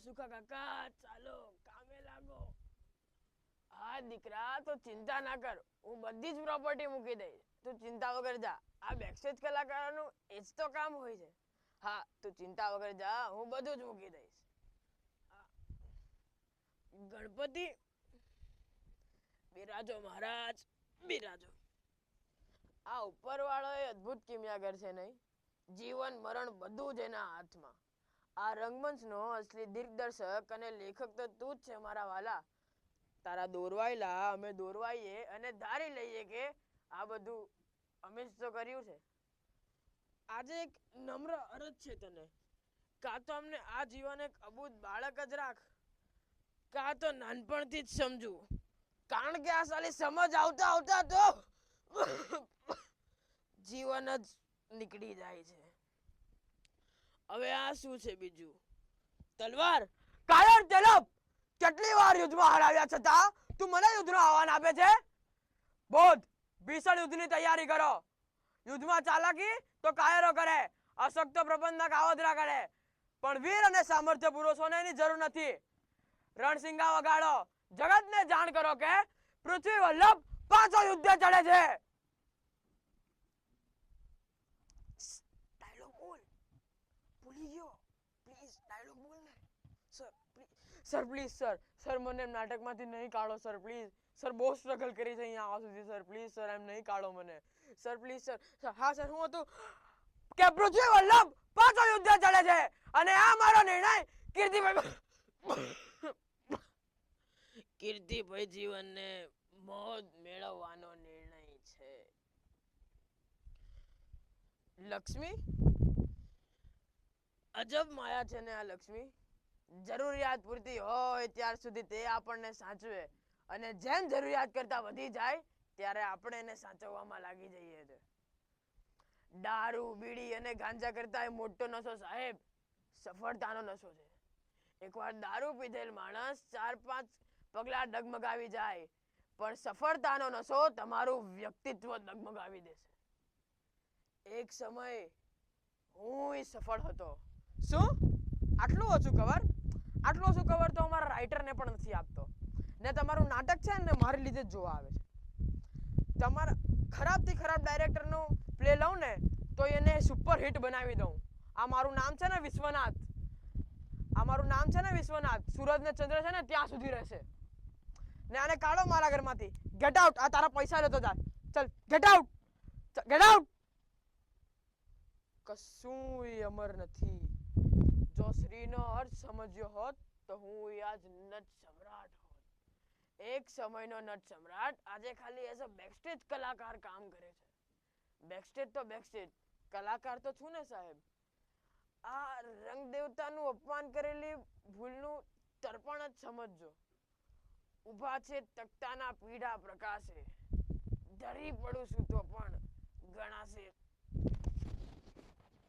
સુખા કાકા ચાલો, કામે લાગો. હા દીકરા, તો ચિંતા ના કર. હું બધી જ પ્રોપર્ટી મૂકી દઈશ. તું ચિંતા વગર જા. આ બેકસ્ટેજ કલાકારોનું એ જ તો કામ હોય છે. હા, તું ચિંતા વગર જા. હું બધું જ મૂકી દઈશ. ગણપતિ. બિરાજો મહારાજ. બિરાજો. આ ઉપરવાળો એ અદ્ભુત કિમિયાગર છે નહીં? જીવન મરણ બધું જ એના હાથમાં. આ રંગમંચનો અસલી દિગ્દર્શક અને લેખક તો તું જ છે મારા વાલા. તારા દોરવાયેલા અમે દોરવાઈએ અને ધારી લઈએ કે આ બધું અમે જ તો કર્યું છે. આજે એક નમ્ર અરજ છે તને. કાં તો અમને આ જીવન એક અબૂત બાળક જ રાખ. કાં તો નાનપણથી જ સમજુ. કારણ કે આ સાલી સમજ આવતા આવતા તો જીવન જ નીકળી જાય છે. હવે આ શું છે બીજું? તલવાર? કાયર તલબ કેટલી વાર યુદ્ધમાં હરાવ્યા છતાં તું મને યુદ્ધનો આહવાન આપે છે? બોધ, ભીષણ યુદ્ધની તૈયારી કરો. યુદ્ધમાં ચાલાકી તો કાયરો કરે, અશક્ત પ્રબંધક આવદરા કરે. પણ વીર અને સામર્થ્ય પુરુષોને એની જરૂર નથી. રણસિંગા વગાડો. જગતને જાણ કરો કે પૃથ્વી વલ્લભ પાછો યુદ્ધ ચડે છે. Sir please sir please sir sir મને નાટકમાંથી નહીં કાઢો સર પ્લીઝ સર બહુ સ્ટ્રગલ કરી છે અહીંયા આવવા સુધી સર પ્લીઝ સર એમ નહીં કાઢો મને. સર પ્લીઝ સર હા સર હું હતું કે પૃથ્વી વલ્લભ પાછો યુદ્ધ ચડે છે. અને આ મારો નિર્ણય કીર્તિભાઈ કીર્તિભાઈ જીવનને મોત મેળવવાનો નિર્ણય છે. લક્ષ્મી? અજબ માયા છે ને આ લક્ષ્મી? જરૂરિયાત પૂરતી હોય ત્યાર સુધી તે આપણને સાચવે. અને જેમ જરૂરિયાત કરતા વધી જાય, ત્યારે આપણે એને સાચવવામાં લાગી જઈએ છે દારૂ, બીડી અને ગાંજા કરતા એ મોટો નશો સાહેબ, સફળતાનો નશો છે. એકવાર દારૂ પીધેલ માણસ ચાર પાંચ પગલા ડગમગાવી જાય, પણ સફળતાનો નશો તમારું વ્યક્તિત્વ ડગમગાવી દેશે. એક સમય હું સફળ હતો. શું? આટલું ઓછું કવર આટલું શું કવર તો અમારા રાઇટરને પણ નથી આપતો. ને તમારું નાટક છે ને મારી લીધે જ જોવા આવે છે. તમારા ખરાબથી ખરાબ ડાયરેક્ટરનું પ્લે લઉં ને, તો એને સુપર હિટ બનાવી દઉં. આ મારું નામ છે ને વિશ્વનાથ. આ મારું નામ છે ને વિશ્વનાથ. સુરજ ને ચંદ્ર છે ને ત્યાં સુધી રહેશે. ને આને કાઢો મારા ઘરમાંથી. ગેટ આઉટ આ તારા પૈસા લેતો જા. ચલ ગેટ આઉટ ગેટ આઉટ કશું અમર નથી. જો શ્રીનો અર્થ સમજ્યો હોત તો હું આજ નટ સમ્રાટ હોત. એક સમયનો નટ સમ્રાટ આજે ખાલી એઝ અ બેકસ્ટેજ કલાકાર કામ કરે છે. બેકસ્ટેજ તો બેકસ્ટેજ કલાકાર તો છું ને સાહેબ. આ રંગ દેવતાનું અપમાન કરેલી ભૂલનું તર્પણ જ સમજજો. ઊભા છે તકતાના પીડા પ્રકાશે. ધરી પડું છું તો પણ ગણાશે.